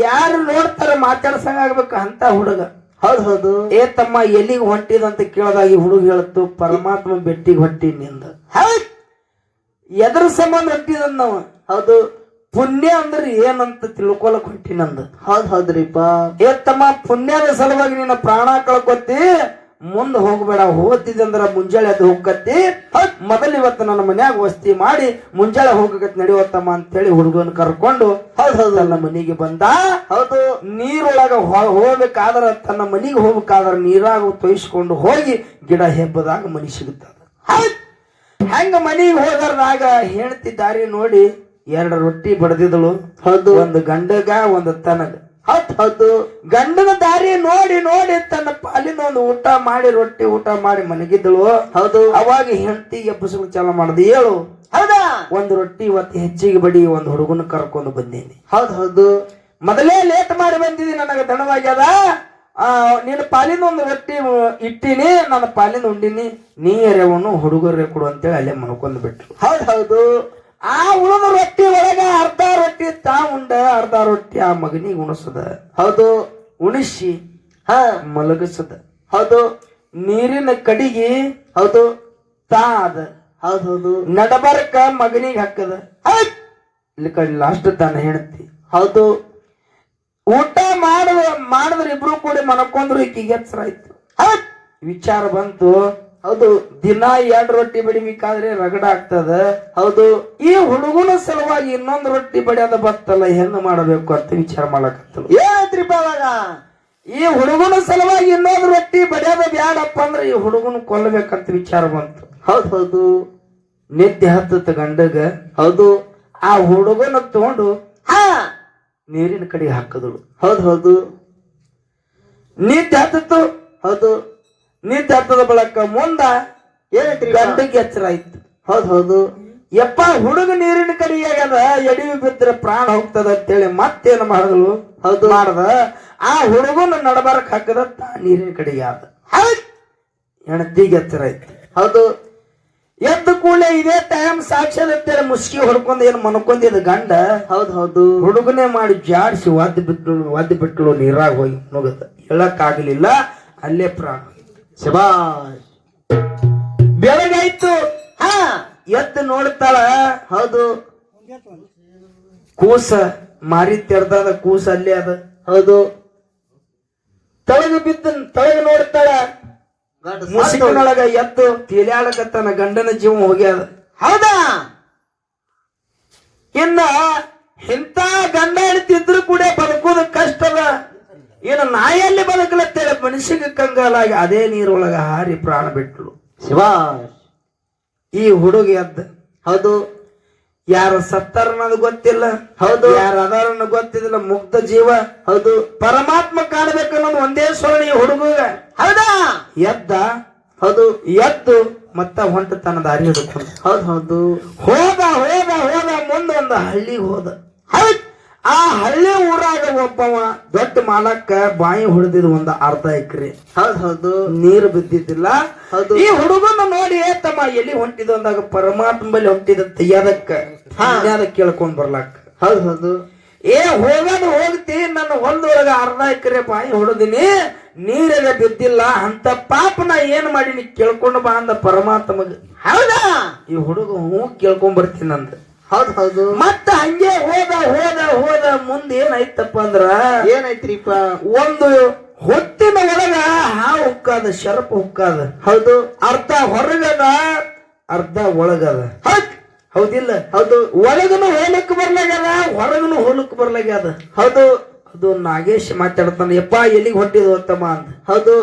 ಯಾರು ನೋಡ್ತಾರ ಮಾತಾಡ್ಸಂಗಾಗ್ಬೇಕು ಅಂತ ಹುಡುಗ.
ಹೌದು ಹೌದು.
ಏ ತಮ್ಮ ಎಲ್ಲಿಗೆ ಹೊಂಟಿದ ಅಂತ ಕೇಳಿದಾಗ ಈ ಹುಡುಗ ಹೇಳತ್ತು ಪರಮಾತ್ಮ ಬೆಟ್ಟಿಗೆ ಹೊಟ್ಟಿ ನಿಂದ.
ಹೌದ್.
ಎದ್ರ ಸಂಬಂಧ ಹೊಂಟಿದಂದ ನಾವು.
ಹೌದು.
ಪುಣ್ಯ ಅಂದ್ರೆ ಏನಂತ ತಿಳ್ಕೊಳಕ್ ಹೊಂಟಿನಂದ
ಹೌದ್ ಹೌದ್ರಿಪ್ಪ.
ಏ ತಮ್ಮ ಪುಣ್ಯದ ಸಲುವಾಗಿ ನಿನ್ನ ಪ್ರಾಣ ಕಳ್ಕೊತಿ. ಮುಂದ್ ಹೋಗ್ಬೇಡ ಹೋಗ್ತಿದ್ದೆ ಮುಂಜಾಳೆ ಅದು ಹೋಗತ್ತಿ ಮೊದಲು ಇವತ್ತು ನನ್ನ ಮನ್ಯಾಗ ವಸ್ತಿ ಮಾಡಿ ಮುಂಜಾಳೆ ಹೋಗಕತ್ ಅಂತ ಅಂತೇಳಿ ಹುಡುಗನ ಕರ್ಕೊಂಡು ನನ್ನ ಮನೆಗೆ ಬಂದ.
ಹೌದು.
ನೀರೊಳಗ ಹೋಗ್ಬೇಕಾದ್ರ ತನ್ನ ಮನೆಗೆ ಹೋಗ್ಬೇಕಾದ್ರ ನೀರಾಗ ತೊಯಿಸ್ಕೊಂಡು ಹೋಗಿ ಗಿಡ ಹೆಬ್ಬದಾಗ ಮನಿ ಸಿಗುತ್ತದ. ಹೆಂಗ ಮನಿಗೆ ಹೋದರ್ದಾಗ ಹೇಳ್ತಿದ್ದಾರೆ ದಾರಿ ನೋಡಿ ಎರಡು ರೊಟ್ಟಿ ಬಡದಿದಳು
ಹೌದು.
ಒಂದು ಗಂಡಗ ಒಂದು ತನಗ.
ಹೌದ್ ಹೌದು
ಗಂಡನ ದಾರಿ ನೋಡಿ ನೋಡಿ ತನ್ನ ಪಾಲಿನ ಒಂದು ಊಟ ಮಾಡಿ ರೊಟ್ಟಿ ಊಟ ಮಾಡಿ ಮಲಗಿದ್ದಳು.
ಹೌದು.
ಅವಾಗ ಹೆಂಡತಿ ಎಬ್ಬಸಲು ಚಾಲ ಮಾಡುದು ಹೇಳು
ಹೌದಾ?
ಒಂದು ರೊಟ್ಟಿ ಇವತ್ತು ಹೆಚ್ಚಿಗೆ ಬಡಿ ಒಂದು ಹುಡುಗನ ಕರ್ಕೊಂಡು ಬಂದೀನಿ.
ಹೌದು ಹೌದು.
ಮೊದಲೇ ಲೇಟ್ ಮಾಡಿ ಬಂದಿದ್ದೀನಿ ನನಗೆ ದಣವಾಗ್ಯದ ಆ ನಿನ್ನ ಪಾಲಿನ ಒಂದು ರೊಟ್ಟಿ ಇಟ್ಟಿನಿ ನನ್ನ ಪಾಲಿನ ಉಂಡಿನಿ. ನೀ ಎರೆವನು ಹುಡುಗರೇ ಕೊಡು ಅಂತೇಳಿ ಅಲ್ಲೇ ಮನ್ಕೊಂಡ್ ಬಿಟ್ರು.
ಹೌದು ಹೌದು.
ಆ ಉಳಿದ ರೊಟ್ಟಿ ಒಳಗ ಅರ್ಧ ರೊಟ್ಟಿ ತಾ ಉಂಡ ಅರ್ಧ ರೊಟ್ಟಿ ಆ ಮಗನಿಗೆ ಉಣಿಸದ.
ಹೌದು.
ಉಣಿಸಿ
ಹ.
ಮಲಗಿಸದ.
ಹೌದು.
ನೀರಿನ ಕಡಿಗೆ
ಹೌದು.
ತಾ ಅದ.
ಹೌದೌದು ಹೌದು.
ನಡಬರ್ಕ ಮಗನಿಗೆ ಹಾಕದ! ಇಲ್ಲಿ ಕಡೆ ಲಾಸ್ಟ್ ತಾನ ಹೆಂಡತಿ.
ಹೌದು.
ಊಟ ಮಾಡುವ ಮಾಡಿದ್ರೆ ಇಬ್ರು ಕೂಡ ಮನಕೊಂಡ್ರು ಈಕಿಗೆ ಹೈಟ್! ವಿಚಾರ ಬಂತು.
ಹೌದು
ದಿನ ಎರಡು ರೊಟ್ಟಿ ಬಡಿಬೇಕಾದ್ರೆ ರಗಡ ಆಗ್ತದ.
ಹೌದು
ಈ ಹುಡುಗನ ಸಲುವಾಗಿ ಇನ್ನೊಂದು ರೊಟ್ಟಿ ಬಡಿಯೋದ ಬತ್ತಲ್ಲ ಹೆಂಗ್ ಮಾಡಬೇಕು ಅಂತ ವಿಚಾರ ಮಾಡಕತ್ತಲ್ಲ
ಏನಾಯ್ತ್ರಿಪ್ಪ ಅವಾಗ
ಈ ಹುಡುಗನ ಸಲುವಾಗಿ ಇನ್ನೊಂದು ರೊಟ್ಟಿ ಬಡಿಯೋದ ಬ್ಯಾಡಪ್ಪ ಅಂದ್ರೆ ಈ ಹುಡುಗನ ಕೊಲ್ಲಬೇಕಂತ ವಿಚಾರ ಬಂತು.
ಹೌದು ಹೌದು.
ನಿದ್ದೆ ಹತ್ತದ ಗಂಡಗ
ಹೌದು.
ಆ ಹುಡುಗನ ತಗೊಂಡು
ಹಾ.
ನೀರಿನ ಕಡೆ ಹಾಕದಳು.
ಹೌದು ಹೌದು.
ನಿದ್ದೆ ಹತ್ತಿತ್ತು.
ಹೌದು.
ನಿದ್ದೆ ಹತ್ತದ ಬಳಕ ಮುಂದ
ಏನೈತ್ರಿ
ಗಂಡಗೆ ಎಚ್ಚರ ಆಯ್ತು
ಹೌದ್ ಹೌದು.
ಯಪ್ಪ ಹುಡುಗ ನೀರಿನ ಕಡೆ ಆಗ್ಯದ ಎಡಿವಿ ಬಿದ್ರೆ ಪ್ರಾಣ ಹೋಗ್ತದ ಅಂತೇಳಿ ಮತ್ತೇನು ಮಾಡಿದ್ಲು
ಹೌದು.
ಮಾಡ್ದ. ಆ ಹುಡುಗನ ನಡಬಾರಕ್ ಹಾಕದ ತಾ ನೀರಿನ ಕಡೆಗೆ ಆದ. ಹೌದ್! ಹೆಂಡತಿಗೆ ಎಚ್ಚರ ಆಯ್ತು
ಹೌದು.
ಎದ್ದ ಕೂಡಲೇ ಇದೇ ಟೈಮ್ ಸಾಕ್ಷಾತ್ ಅಂತೇಳಿ ಮುಸ್ಕಿ ಹೊಡ್ಕೊಂಡ್ ಏನು ಮನ್ಕೊಂಡಿದ್ದ ಗಂಡ?
ಹೌದ್ ಹೌದು.
ಹುಡುಗನೇ ಮಾಡಿ ಜಾಡಿಸಿ ಒದ್ದು ಬಿಟ್ಟು ಒದ್ದು ಬಿಟ್ಟಳು ನೀರಾಗ ಹೋಗಿ ನುಗ್ಗದ. ಹೇಳಕ್ ಆಗ್ಲಿಲ್ಲ ಅಲ್ಲೇ ಪ್ರಾಣ.
ಶಬಾಷ್.
ಬೆಳಗಾಯ್ತು.
ಹಾ
ಎದ್ದು ನೋಡ್ತಾಳ.
ಹೌದು.
ಕೂಸ ಮಾರಿ ತಿರ್ದದ ಕೂಸ ಅಲ್ಲೇ ಅದ.
ಹೌದು.
ತಳಗ ಬಿದ್ದ ತಳಗ ನೋಡ್ತಾಳ. ಮುಸಿಕನೊಳಗ ಎದ್ದು ತೇಲಾಡಕತ್ತಾನ ಗಂಡನ ಜೀವ ಹೋಗ್ಯಾದ.
ಹೌದಾ?
ಇನ್ನ ಇಂತ ಗಂಡ ಹೆಣ್ತಿದ್ರು ಕೂಡ ಬದುಕೋದು ಕಷ್ಟದ ಇನ್ನು ನಾಯಲ್ಲಿ ಬದುಕಲತ್ತೇಳಿ ಮನುಷ್ಯಗೆ ಕಂಗಾಲಾಗಿ ಅದೇ ನೀರೊಳಗ ಹಾರಿ ಪ್ರಾಣ ಬಿಟ್ಟಳು
ಶಿವ
ಈ ಹುಡುಗಿ ಅದ್ದ.
ಹೌದು.
ಯಾರು ಸತ್ತಾರ ಅನ್ನೋದು ಗೊತ್ತಿಲ್ಲ.
ಹೌದು.
ಯಾರು ಅದಾರ ಅನ್ನೋದು ಗೊತ್ತಿಲ್ಲ ಮುಕ್ತ ಜೀವ.
ಹೌದು.
ಪರಮಾತ್ಮ ಕಾಣಬೇಕನ್ನೋದು ಒಂದೇ ಸ್ವರ್ಣ ಈ ಹುಡುಗ
ಹೌದಾ?
ಎದ್ದ.
ಹೌದು.
ಎದ್ದು ಮತ್ತ ಹೊಂಟ ತನ್ನ ದಾರಿ ಹಿಡ್ಕೊಂಡ.
ಹೌದು ಹೌದು.
ಹೋದ ಹೋದ ಹೋದ ಮುಂದೆ ಒಂದು ಹಳ್ಳಿಗೆ ಹೋದ. ಹೌದ್. ಆ ಹಳ್ಳಿ ಊರಾಗ ಒಬ್ಬವ ದೊಡ್ಡ ಮಾಲಕ್ಕ ಬಾಯಿ ಹೊಡೆದಿದ್ ಒಂದು ಅರ್ಧ ಎಕರೆ.
ಹೌದ್ ಹೌದು.
ನೀರು ಬಿದ್ದಿದ್ದಿಲ್ಲ.
ಹೌದು.
ಈ ಹುಡುಗನ ನೋಡಿ ತಮ್ಮ ಎಲ್ಲಿ ಹೊಂಟಿದ ಅಂದಾಗ ಪರಮಾತ್ಮ ಬಳಿ ಹೊಂಟಿದ ತೆಯ್ಯದಕ್ಕ ಕೇಳ್ಕೊಂಡ್ ಬರ್ಲಾಕ
ಹೌದ್ ಹೌದು.
ಏ ಹೋಗದ ಹೋಗ್ತಿ ನನ್ನ ಹೊಲದೊಳಗ ಅರ್ಧ ಎಕರೆ ಬಾಯಿ ಹೊಡೆದಿನಿ. ನೀರೆಲ್ಲ ಬಿದ್ದಿಲ್ಲ. ಅಂತ ಪಾಪ ನಾ ಏನ್ ಮಾಡೀನಿ ಕೇಳ್ಕೊಂಡು ಬಾ ಅಂದ ಪರಮಾತ್ಮಗ.
ಹೌದಾ?
ಈ ಹುಡುಗ ಹ್ಞೂ ಕೇಳ್ಕೊಂಡ್ ಬರ್ತೀನಿ ಅಂದ
ಹೌದ್ ಹೌದು.
ಮತ್ತ ಹಂಗೆ ಹೋದ ಹೋದ ಹೋದ ಮುಂದೆ ಏನಾಯ್ತಪ್ಪ ಅಂದ್ರ
ಏನಾಯ್ತ್ರಿಪ್ಪ?
ಒಂದು ಹೊತ್ತಿನ ಒಳಗ ಹಾವು ಹುಕ್ಕಾದ ಶರಪ ಹುಕ್ಕಾದ.
ಹೌದು.
ಅರ್ಧ ಹೊರಗದ ಅರ್ಧ ಒಳಗದ.
ಹೌದ್.
ಹೌದಿಲ್ಲ?
ಹೌದು.
ಒಳಗನು ಹೋಲಕ್ ಬರ್ಲಾಗ್ಯದ ಹೊರಗನು ಹೋಲಕ್ ಬರ್ಲಾಗ್ಯದ.
ಹೌದು.
ಅದು ನಾಗೇಶ್ ಮಾತಾಡ್ತಾನೆ ಯಪ್ಪ ಎಲ್ಲಿಗೆ ಹೊಟ್ಟಿದ್ ತಮ್ಮ ಅಂತ
ಹೌದು.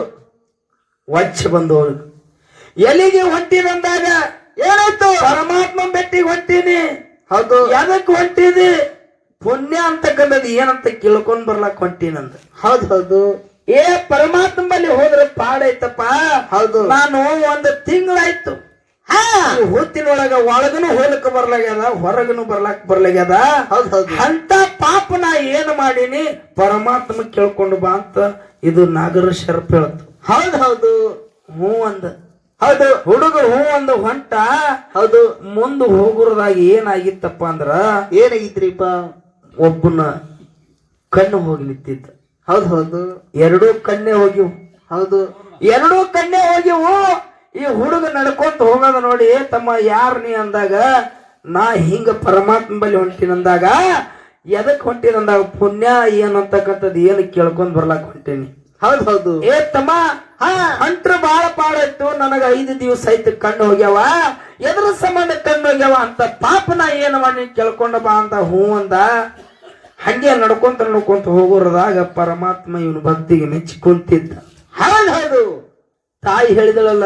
ವಚ್ಚ ಬಂದು ಎಲ್ಲಿಗೆ ಹೊಟ್ಟಿದಂದಾಗ
ಏನಾಯ್ತು?
ಪರಮಾತ್ಮ ಬೆಟ್ಟಿಗೆ ಹೊಂಟೀನಿ.
ಹೌದು.
ಯಾವ್ದಕ್ ಹೊಂಟಿದಿ? ಪುಣ್ಯ ಅಂತಕ್ಕಂಥದ್ದು ಏನಂತ ಕೇಳ್ಕೊಂಡ್ ಬರ್ಲಾಕ್ ಹೊಂಟೀನಂತ
ಹೌದು ಹೌದು.
ಏ ಪರಮಾತ್ಮ ಬಳಿ ಹೋದ್ರೆ ಪಾಡೈತಪ್ಪ
ಹೌದು.
ನಾನು ಒಂದು ತಿಂಗಳಾಯ್ತು. ಹೊತ್ತಿನೊಳಗ ಒಳಗನು ಹೋಲಕ್ ಬರ್ಲಾಗ್ಯದ ಹೊರಗನು ಬರ್ಲಾಕ್ ಬರ್ಲಾಗ್ಯದ.
ಹೌದ್ ಹೌದು.
ಅಂತ ಪಾಪ ನಾ ಏನ್ ಮಾಡೀನಿ? ಪರಮಾತ್ಮ ಕೇಳ್ಕೊಂಡು ಬಾ ಅಂತ ಇದು ನಾಗರ ಶರ್ಪ್ ಹೇಳ್ತು.
ಹೌದು ಹೌದು.
ಹ್ಞೂ ಅಂದ.
ಹೌದು
ಹುಡುಗರು ಹೂ ಒಂದು ಹೊಂಟ
ಹೌದು.
ಮುಂದೆ ಹೋಗುರದಾಗ ಏನಾಗಿತ್ತಪ್ಪ ಅಂದ್ರ
ಏನಾಗಿತ್ರಿಪ್ಪ
ಒಬ್ಬನ ಕಣ್ಣು ಹೋಗಿ ನಿಂತಿದ್ದ
ಹೌದು ಹೌದು.
ಎರಡೂ ಕಣ್ಣೆ ಹೋಗಿವು.
ಹೌದು.
ಎರಡೂ ಕಣ್ಣೆ ಹೋಗಿವು. ಈ ಹುಡುಗ ನಡ್ಕೊಂತ ಹೋಗೋದ ನೋಡಿ ತಮ್ಮ ಯಾರು ನೀ ಅಂದಾಗ ನಾ ಹಿಂಗ ಪರಮಾತ್ಮ ಬಳಿ ಹೊಂಟಿನಂದಾಗ ಎದಕ್ ಹೊಂಟಿನಂದಾಗ ಪುಣ್ಯ ಏನಂತಕ್ಕಂಥದ್ದು ಅಂತಕ್ಕಂಥದ್ದು ಏನು ಕೇಳ್ಕೊಂಡ್ ಬರ್ಲಾಕ್ ಹೊಂಟೇನಿ.
ಹೌದು ಹೌದು.
ಏ ತಮ್ಮ ಅಂಟ್ರ ಬಾಳ ಪಾಡಾಯ್ತು ನನಗ ಐದು ದಿವಸ ಆಯ್ತು ಕಣ್ಣು ಹೋಗ್ಯಾವ. ಎದ್ರ ಸಂಬಂಧ ಕಣ್ಣು ಹೋಗ್ಯಾವ ಅಂತ ಪಾಪ ನಾ ಏನ ಮಾಡಿ ಕೇಳ್ಕೊಂಡ ಬಾ ಅಂತ ಹೂ ಅಂದ. ಹಂಗೆ ನಡ್ಕೊಂತ ನಡ್ಕೊಂತ ಹೋಗೋರದಾಗ ಪರಮಾತ್ಮ ಇವನು ಭಕ್ತಿಗೆ ಮೆಚ್ಚಿ ಕುಂತಿದ್ದ.
ಹೌದ್ ಹೌದು.
ತಾಯಿ ಹೇಳಿದಳಲ್ಲ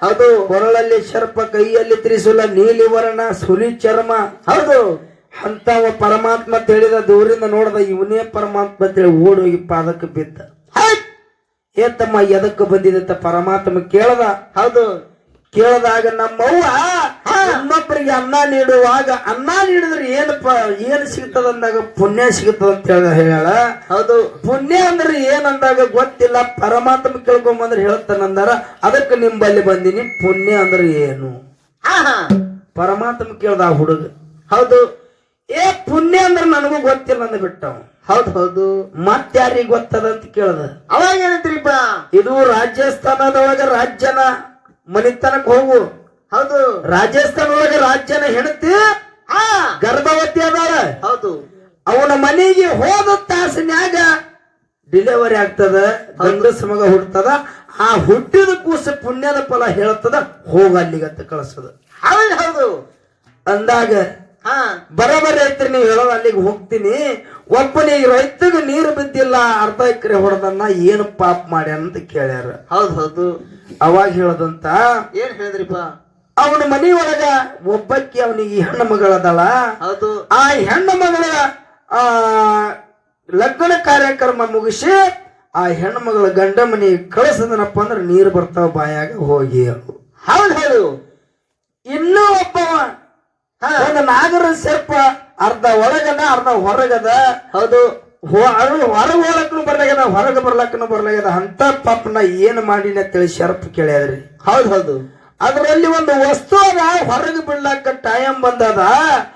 ಹೌದು.
ಕೊರಳಲ್ಲಿ ಶರ್ಪ ಕೈಯಲ್ಲಿ ತ್ರಿಶೂಲ ನೀಲಿ ವರ್ಣ ಸುಲಿ ಚರ್ಮ.
ಹೌದು.
ಅಂತ ಪರಮಾತ್ಮ ತಿಳಿದ ದೂರಿಂದ ನೋಡ್ದ ಇವನೇ ಪರಮಾತ್ಮ ತಿಳಿ ಓಡೋಗಿ ಪಾದಕ್ಕೆ ಬಿದ್ದ. ಏ ತಮ್ಮ ಎದಕ್ಕೆ ಬಂದಿದಂತ ಪರಮಾತ್ಮ ಕೇಳದ?
ಹೌದು.
ಕೇಳದಾಗ ನಮ್ಮವ್ವ ಇನ್ನೊಬ್ಬರಿಗೆ ಅನ್ನ ನೀಡುವಾಗ ಅನ್ನ ನೀಡಿದ್ರೆ ಏನಪ್ಪ ಏನ್ ಸಿಗ್ತದ ಅಂದಾಗ ಪುಣ್ಯ ಸಿಗ್ತದ ಅಂತ ಹೇಳ ಹೇಳ
ಹೌದು.
ಪುಣ್ಯ ಅಂದ್ರೆ ಏನಂದಾಗ ಗೊತ್ತಿಲ್ಲ ಪರಮಾತ್ಮ ಕೇಳ್ಕೊಂಬಂದ್ರೆ ಹೇಳ್ತಾನಂದಾರ ಅದಕ್ಕೆ ನಿಂಬಲ್ಲಿ ಬಂದಿನಿ ಪುಣ್ಯ ಅಂದ್ರೆ ಏನು? ಪರಮಾತ್ಮ ಕೇಳ್ದ ಹುಡುಗ.
ಹೌದು.
ಏ ಪುಣ್ಯ ಅಂದ್ರೆ ನನಗೂ ಗೊತ್ತಿಲ್ಲ ಅಂದ್ ಬಿಟ್ಟವ್.
ಹೌದ್ ಹೌದು.
ಮತ್ತಾರಿಗೆ ಗೊತ್ತದ ಅಂತ ಕೇಳದ.
ಅವಾಗ ಏನಂತ್ರಿಪ್ಪ?
ಇದು ರಾಜಸ್ಥಾನದೊಳಗ ರಾಜ್ಯನ ಮನಿತನಕ್ ಹೋಗು.
ಹೌದು.
ರಾಜಸ್ಥಾನ ಒಳಗ ರಾಜ್ಯನ ಹೆಣತಿ
ಆ
ಗರ್ಭವತಿ ಅದಾರ
ಹೌದು.
ಅವನ ಮನೆಗೆ ಹೋದ ತಾಸಿನ್ಯಾಗ ಡಿಲಿವರಿ ಆಗ್ತದ ಗಂಡಸ ಮಗ ಹುಡ್ತದ ಆ ಹುಟ್ಟಿದ ಕೂಸ ಪುಣ್ಯದ ಫಲ ಹೇಳ್ತದ ಹೋಗ ಅಲ್ಲಿಗತ್ತ ಕಳಿಸದ.
ಹೌದು ಹೌದು.
ಅಂದಾಗ
ಹಾ.
ಬರಬರಿ ಐತ್ರಿ ನೀವು ಹೇಳೋದು ಅಲ್ಲಿಗೆ ಹೋಗ್ತೀನಿ. ಒಬ್ಬನಿಗೆ ರೈತಗ ನೀರು ಬಿದ್ದಿಲ್ಲ ಅರ್ಧ ಎಕರೆ ಹೊಡೆದನ್ನ ಏನು ಪಾಪ ಮಾಡ್ಯಾನ ಅಂತ ಕೇಳ್ಯಾರ.
ಹೌದು ಹೌದು.
ಅವಾಗ ಹೇಳದಂತ
ಏನ್ ಹೇಳಿದ್ರಿಪ್ಪ?
ಅವನ ಮನೆಯೊಳಗ ಒಬ್ಬಕ್ಕೆ ಅವನಿಗೆ ಹೆಣ್ಣು ಮಗಳದಳ.
ಹೌದು.
ಆ ಹೆಣ್ಣು ಮಗಳ ಆ ಲಗ್ನ ಕಾರ್ಯಕ್ರಮ ಮುಗಿಸಿ ಆ ಹೆಣ್ಣು ಮಗಳ ಗಂಡ ಮನಿ ಕಳಿಸದನಪ್ಪ ಅಂದ್ರೆ ನೀರು ಬರ್ತಾವ ಬಾಯಾಗ ಹೋಗಿ.
ಹೌದ್ ಹೌದು.
ಇನ್ನೂ ಒಬ್ಬವ ಒಂದು ನಾಗರ ಸರ್ಪ ಅರ್ಧ ಒಳಗದ ಅರ್ಧ ಹೊರಗದ.
ಹೌದು.
ಹೊರಗೆ ಹೋಗ್ಲಕ್ಕೂ ಬರ್ಲಾಗ್ಯದ ಹೊರಗೆ ಬರ್ಲಕ್ಕನು ಬರ್ಲಾಗ್ಯದ. ಅಂತ ಪಾಪನ ಏನ್ ಮಾಡಿನ ತಿಳಿ ಶರ್ಪ್ ಕೇಳ್ಯಾದ್ರಿ.
ಹೌದು ಹೌದು.
ಅದರಲ್ಲಿ ಒಂದು ವಸ್ತು ಅದ ಹೊರಗೆ ಬಿಡ್ಲಾಕ ಟೈಮ್ ಬಂದದ.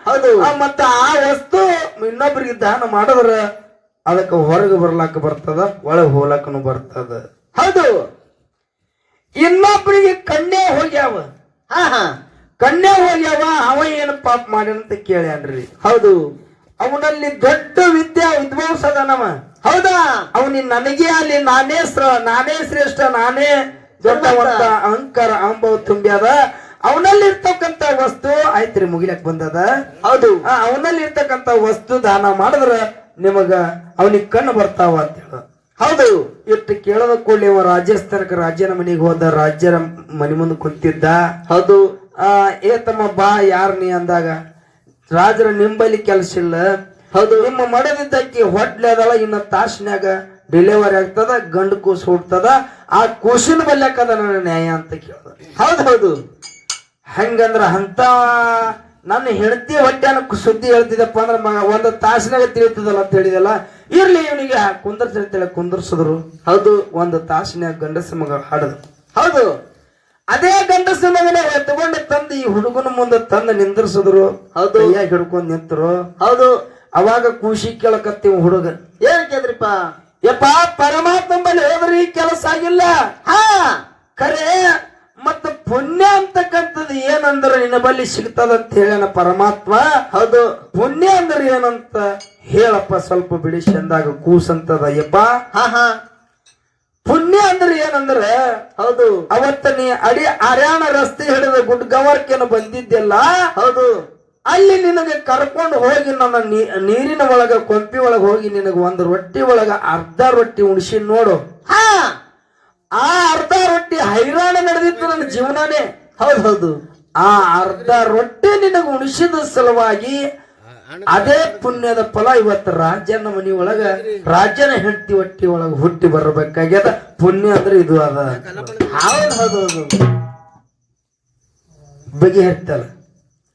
ಹೌದು.
ಆ, ಮತ್ತ ಆ ವಸ್ತು ಇನ್ನೊಬ್ರಿಗೆ ದಾನ ಮಾಡಿದ್ರ ಅದಕ್ಕೆ ಹೊರಗೆ ಬರ್ಲಾಕ ಬರ್ತದ ಒಳಗೆ ಹೋಲಕ್ಕನು ಬರ್ತದ.
ಹೌದು.
ಇನ್ನೊಬ್ರಿಗೆ ಕಣ್ಣೇ ಹೋಗ್ಯಾವ.
ಹಾ ಹಾ.
ಕಣ್ಣೇ ಹೋಗ್ಯಾವ ಅವ ಏನು ಪಾಪ ಮಾಡ್ಯಾನಂತ ಕೇಳ್ಯಾನ್ರಿ.
ಹೌದು.
ಅವನಲ್ಲಿ ದೊಡ್ಡ ವಿದ್ಯಾ ವಿದ್ವಾಂಸ ಅದಾನವ
ಹೌದಾ?
ಅವನಿ ನನಗೆ ಅಲ್ಲಿ ನಾನೇ ನಾನೇ ಶ್ರೇಷ್ಠ ನಾನೇ ದೊಡ್ಡವಂತ ಅಹಂಕಾರ ಅಂಬವ್ ತುಂಬ್ಯಾದ ಅವನಲ್ಲಿ ಇರ್ತಕ್ಕಂತ ವಸ್ತು ಆಯ್ತ್ರಿ ಮುಗಿಲಕ್ ಬಂದದ.
ಹೌದು.
ಆ, ಅವನಲ್ಲಿ ಇರ್ತಕ್ಕಂತ ವಸ್ತು ದಾನ ಮಾಡಿದ್ರ ನಿಮಗ ಅವನಿಗೆ ಕಣ್ಣು ಬರ್ತಾವ ಅಂತ ಹೇಳ.
ಹೌದು.
ಇಷ್ಟ ಕೇಳದ ಕೂಡಲೇ ಅವ ರಾಜಸ್ಥಾನಕ್ಕೆ ರಾಜ್ಯನ ಮನೆಗೆ ಹೋದ ರಾಜ್ಯರ ಮನೆ ಮುಂದೆ ಕುಂತಿದ್ದ.
ಹೌದು.
ಏ ತಮ್ಮ ಬಾ ಯಾರ್ ನೀ ಅಂದಾಗ ರಾಜರ ನಿಂಬಲ್ಲಿ ಕೆಲಸ ಇಲ್ಲ.
ಹೌದು.
ನಿಮ್ಮ ಮಡದಿದ್ದಕ್ಕೆ ಹೊಟ್ಲೆ ಅದಲ್ಲ ಇನ್ನ ತಾಸಿನ್ಯಾಗ ಡೆಲಿವರಿ ಆಗ್ತದ ಗಂಡು ಕೂಸು ಹುಡ್ತದ ಆ ಕೂಸಿನ ಬಲ್ಯಾಕದ ನನ್ನ ನ್ಯಾಯ ಅಂತ ಕೇಳ್ದ.
ಹೌದು ಹೌದು.
ಹಂಗಂದ್ರ ಅಂತ ನನ್ನ ಹೆಂಡತಿ ಹೊಟ್ಟೆನ ಸುದ್ದಿ ಹೇಳ್ತಿದ್ದಪ್ಪ ಅಂದ್ರೆ ಮಗ ಒಂದು ತಾಸಿನಾಗ ತಿಳಿತದಲ್ಲ ಅಂತ ಹೇಳಿದಲ್ಲ ಇರ್ಲಿ ಇವನಿಗೆ ಕುಂದರ್ಸಿ ಅಂತೇಳಿ ಕುಂದರ್ಸಿದ್ರು.
ಹೌದು.
ಒಂದು ತಾಸಿನಾಗ ಗಂಡಸ ಮಗ ಹಾಡದು.
ಹೌದು.
ಅದೇ ಗಂಡಸಿನ ಮಗನ ಎತ್ಕೊಂಡು ತಂದು ಈ ಹುಡುಗನ ಮುಂದೆ ತಂದು ನಿಂದ್ರಿಸಿದ್ರು.
ಹೌದು.
ಯಾಕೆ ಹಿಡ್ಕೊಂಡ್ ನಿಂತರು.
ಹೌದು.
ಅವಾಗ ಖುಷಿ ಕೇಳಕತ್ತೀವಿ ಹುಡುಗ.
ಏನ್ ಕೇಳ್ರಿಪ್ಪ
ಯಪ್ಪ ಪರಮಾತ್ಮ ಬಳಿ ಹೋದ್ರಿ ಕೆಲಸ ಆಗಿಲ್ಲ.
ಹಾ.
ಖರೆ ಮತ್ತ ಪುಣ್ಯ ಅಂತಕ್ಕಂಥದ್ದು ಏನಂದ್ರೆ ನಿನ್ನ ಬಳಿ ಸಿಗ್ತದ ಅಂತ ಹೇಳೇನ ಪರಮಾತ್ಮ.
ಹೌದು.
ಪುಣ್ಯ ಅಂದ್ರೆ ಏನಂತ ಹೇಳಪ್ಪ ಸ್ವಲ್ಪ ಬಿಡಿಸಿ ಅಂದಾಗ ಕೂಸಂತದ ಯಪ್ಪ.
ಹಾ ಹಾ.
ಪುಣ್ಯ ಅಂದ್ರೆ ಏನಂದ್ರೆ
ಹೌದು.
ಅವತ್ತ ನೀ ಅಡಿ ಹರ್ಯಾಣ ರಸ್ತೆ ಹಿಡಿದ ಗುಡ್ ಗವರ್ಕೆನ ಬಂದಿದ್ದೆಲ್ಲ
ಹೌದು.
ಅಲ್ಲಿ ನಿನಗೆ ಕರ್ಕೊಂಡು ಹೋಗಿ ನನ್ನ ನೀರಿನ ಒಳಗ ಕೊಂಪಿ ಒಳಗ ಹೋಗಿ ನಿನಗೆ ಒಂದು ರೊಟ್ಟಿ ಒಳಗ ಅರ್ಧ ರೊಟ್ಟಿ ಉಣಿಸಿ ನೋಡು.
ಹಾ.
ಆ ಅರ್ಧ ರೊಟ್ಟಿ ಹೈರಾಣ ನಡೆದಿತ್ತು ನನ್ನ ಜೀವನನೇ.
ಹೌದು ಹೌದು.
ಆ ಅರ್ಧ ರೊಟ್ಟಿ ನಿನಗೆ ಉಣಿಸಿದ ಸಲುವಾಗಿ ಅದೇ ಪುಣ್ಯದ ಫಲ ಇವತ್ತು ರಾಜ್ಯನ ಮನಿ ಒಳಗ ರಾಜ್ಯನ ಹೆಂಡತಿ ಹೊಟ್ಟಿ ಒಳಗ ಹುಟ್ಟಿ ಬರಬೇಕಾಗ್ಯದ. ಪುಣ್ಯ ಅಂದ್ರೆ ಇದು ಅದ.
ಹೌದು ಹೌದು
ಬಗೆಹರಿತಲ್ಲ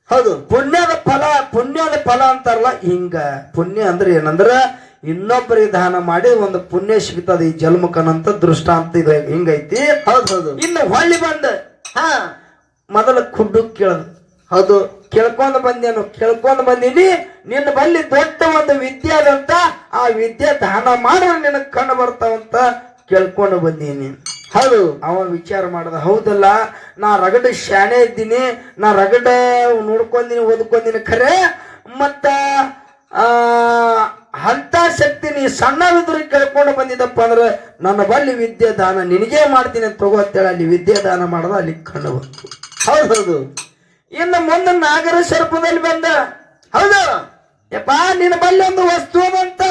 ಹೌದು.
ಪುಣ್ಯದ ಫಲ ಪುಣ್ಯದ ಫಲ ಅಂತಾರಲ್ಲ ಹಿಂಗ ಪುಣ್ಯ ಅಂದ್ರೆ ಏನಂದ್ರ ಇನ್ನೊಬ್ಬರಿಗೆ ದಾನ ಮಾಡಿ ಒಂದು ಪುಣ್ಯ ಸಿಗ್ತದ ಈ ಜಲ್ಮುಖನಂತ ದೃಷ್ಟಾಂತ ಇದು ಹಿಂಗೈತಿ.
ಹೌದು ಹೌದು.
ಇನ್ನು ಹೊಳ್ಳಿ ಬಂದ
ಹಾ.
ಮೊದಲ ಖುಡ್ಡು ಕೇಳದ್.
ಹೌದು.
ಕೇಳ್ಕೊಂಡ್ ಬಂದೇನು. ಕೇಳ್ಕೊಂಡು ಬಂದೀನಿ ನಿನ್ನ ಬಲ್ಲಿ ದೊಡ್ಡ ಒಂದು ವಿದ್ಯೆ ಅದಂತ ಆ ವಿದ್ಯೆ ದಾನ ಮಾಡೋ ನಿನಗೆ ಕಂಡು ಬರ್ತಾವಂತ ಕೇಳ್ಕೊಂಡು ಬಂದೀನಿ.
ಹೌದು
ಅವ ವಿಚಾರ ಮಾಡದ, ಹೌದಲ್ಲ, ನಾ ರಗಡ ಶಾಣೆ ಇದ್ದೀನಿ, ನಾ ರಗಡ ನೋಡ್ಕೊಂದಿನಿ, ಓದ್ಕೊಂದಿನಿ ಖರೆ, ಮತ್ತ ಅಂತ ಶಕ್ತಿ ನೀ ಸಣ್ಣವಿದ್ರು ಕೇಳ್ಕೊಂಡು ಬಂದಿದ್ದಪ್ಪ ಅಂದ್ರೆ, ನನ್ನ ಬಲ್ಲಿ ವಿದ್ಯೆ ದಾನ ನಿನಗೇ ಮಾಡ್ತೀನಿ ಅಂತ ತಗೋ ಅಂತೇಳಿ ಅಲ್ಲಿ ವಿದ್ಯೆ ದಾನ ಮಾಡದ, ಅಲ್ಲಿ ಕಂಡು ಬಂತು.
ಹೌದು ಹೌದು.
ಇನ್ನು ಮುಂದೆ ನಾಗರ ಸರ್ಪದಲ್ಲಿ ಬಂದ.
ಹೌದು.
ಯಪ್ಪ ನಿನ್ನ ಬಲ್ಲಿ ಒಂದು ವಸ್ತು ಅಂತ.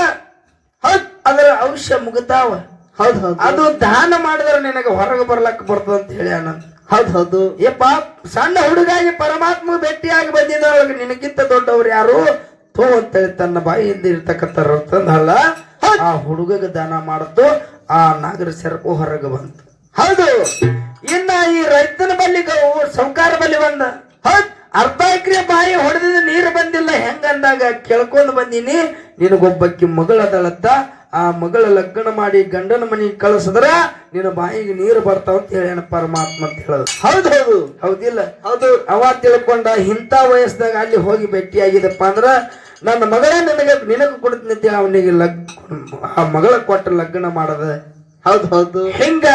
ಹೌದ್. ಅದರ ಅಂಶ ಮುಗಿತಾವ.
ಹೌದು ಹೌದು.
ಅದು ದಾನ ಮಾಡಿದ್ರೆ ನಿನಗೆ ಹೊರಗೆ ಬರ್ಲಕ್ ಬರ್ತದ ಅಂತ ಹೇಳಿ ಅನಂತ
ಹೌದು ಹೌದು.
ಯಪ್ಪ ಸಣ್ಣ ಹುಡುಗಾಗಿ ಪರಮಾತ್ಮ ಭೇಟಿಯಾಗಿ ಬಂದಿದ್ದೊಳಗೆ ನಿನಗಿಂತ ದೊಡ್ಡವ್ರು ಯಾರು? ತೋ ಅಂತೇಳಿ ತನ್ನ ಬಾಯಿಯಿಂದ ಇರ್ತಕ್ಕಂಥ ರರ್ತಂದಲ್ಲ ಆ ಹುಡುಗಗೆ ದಾನ ಮಾಡ್ತು ಆ ನಾಗರ ಸೆರಪು ಹೊರಗೆ ಬಂತು.
ಹೌದು.
ಇನ್ನ ಈ ರೈತನ ಬಲ್ಲಿ ಸೌಕಾರ ಬಲ್ಲಿ ಬಂದ. ಹೌದ್ ಅರ್ಧ ಎಕರೆ ಬಾಯಿ ಹೊಡೆದ ನೀರು ಬಂದಿಲ್ಲ ಹೆಂಗಂದಾಗ ಕೇಳ್ಕೊಂಡು ಬಂದೀನಿ. ನಿನಗೊಬ್ಬಕ್ಕಿ ಮಗಳದಳತ್ತ ಆ ಮಗಳ ಲಗ್ನ ಮಾಡಿ ಗಂಡನ ಮನೆಗೆ ಕಳಿಸಿದ್ರ ನಿನ್ನ ಬಾಯಿಗೆ ನೀರು ಬರ್ತಾವ ಅಂತ ಹೇಳ ಪರಮಾತ್ಮ ಅಂತ ಹೇಳೋದು.
ಹೌದು ಹೌದು.
ಹೌದಿಲ್ಲ?
ಹೌದು.
ಅವ ತಿಳ್ಕೊಂಡ ಇಂಥ ವಯಸ್ಸದಾಗ ಅಲ್ಲಿ ಹೋಗಿ ಭೇಟಿಯಾಗಿದಪ್ಪ ಅಂದ್ರ ನನ್ನ ಮಗಳ ನಿನಗೆ ನಿನಗೆ ಕೊಡ್ತೀನಿ ಅಂತೇಳಿ ಅವನಿಗೆ ಲಗ್ ಆ ಮಗಳ ಕೊಟ್ಟ ಲಗ್ನ ಮಾಡದ.
ಹೌದು ಹೌದು.
ಹೆಂಗ?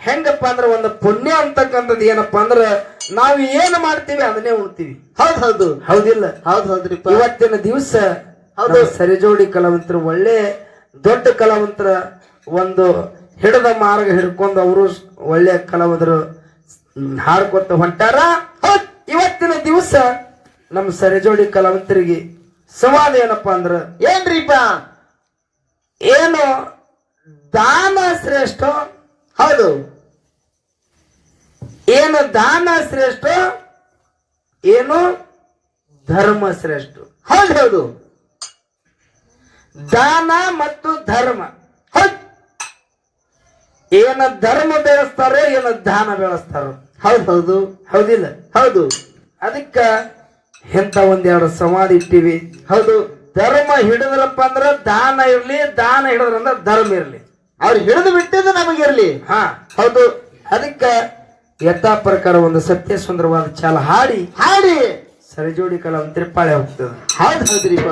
ಹೆಂಗಪ್ಪ ಅಂದ್ರೆ ಒಂದು ಪುಣ್ಯ ಅಂತಕ್ಕಂಥದ್ದು ಏನಪ್ಪ ಅಂದ್ರೆ ನಾವು ಏನು ಮಾಡ್ತೀವಿ ಅದನ್ನೇ ಉಣ್ತೀವಿ.
ಹೌದು ಹೌದು.
ಹೌದಿಲ್ಲ?
ಹೌದು ಹೌದ್ರಿ
ಇವತ್ತಿನ ದಿವಸ
ಹೌದು.
ಸರಿಜೋಡಿ ಕಲಾವಂತರು ಒಳ್ಳೆ ದೊಡ್ಡ ಕಲಾವಂತರ ಒಂದು ಹಿಡದ ಮಾರ್ಗ ಹಿಡ್ಕೊಂಡು ಅವರು ಒಳ್ಳೆ ಕಲಾವಿದರು ಹಾಡ್ಕೊತ ಹೊಂಟಾರ. ಹೌದ್. ಇವತ್ತಿನ ದಿವಸ ನಮ್ಮ ಸರಿಜೋಡಿ ಕಲಾವಂತರಿಗೆ ಸವಾಲ್ ಏನಪ್ಪಾ ಅಂದ್ರ
ಏನ್ರಿಪ್ಪ?
ಏನು ದಾನ ಶ್ರೇಷ್ಠ?
ಹೌದು.
ಏನು ದಾನ ಶ್ರೇಷ್ಠ ಏನು ಧರ್ಮ ಶ್ರೇಷ್ಠ.
ಹೌದು ಹೌದು.
ದಾನ ಮತ್ತು ಧರ್ಮ. ಹೌದು. ಏನ ಧರ್ಮ ಬೆಳೆಸ್ತಾರೋ ಏನ ದಾನ ಬೆಳೆಸ್ತಾರೋ.
ಹೌದು ಹೌದು.
ಹೌದಿಲ್ಲ.
ಹೌದು.
ಅದಕ್ಕ ಎಂತ ಒಂದೆರಡು ಸಂವಾದ ಇಟ್ಟಿವಿ.
ಹೌದು.
ಧರ್ಮ ಹಿಡಿದ್ರಪ್ಪ ಅಂದ್ರ ದಾನ ಇರ್ಲಿ ದಾನ ಹಿಡಿದ್ರಂದ್ರ ಧರ್ಮ ಇರ್ಲಿ.
ಅವ್ರು ಹಿಡಿದು ಬಿಟ್ಟಿದ್ದು ನಮಗಿರ್ಲಿ.
ಹಾ. ಹೌದು. ಅದಕ್ಕ ಯಥಾ ಪ್ರಕಾರ ಒಂದು ಸತ್ಯ ಸುಂದರವಾದ ಚಾಲ ಹಾಡಿ
ಹಾಡಿ.
ಸರಿಜೋಡಿ ಕಲಾ ತಿರುಪಾಳೆ ಹೋಗ್ತದೆ.
ಹೌದು ಹೌದ್ರಿಪ್ಪ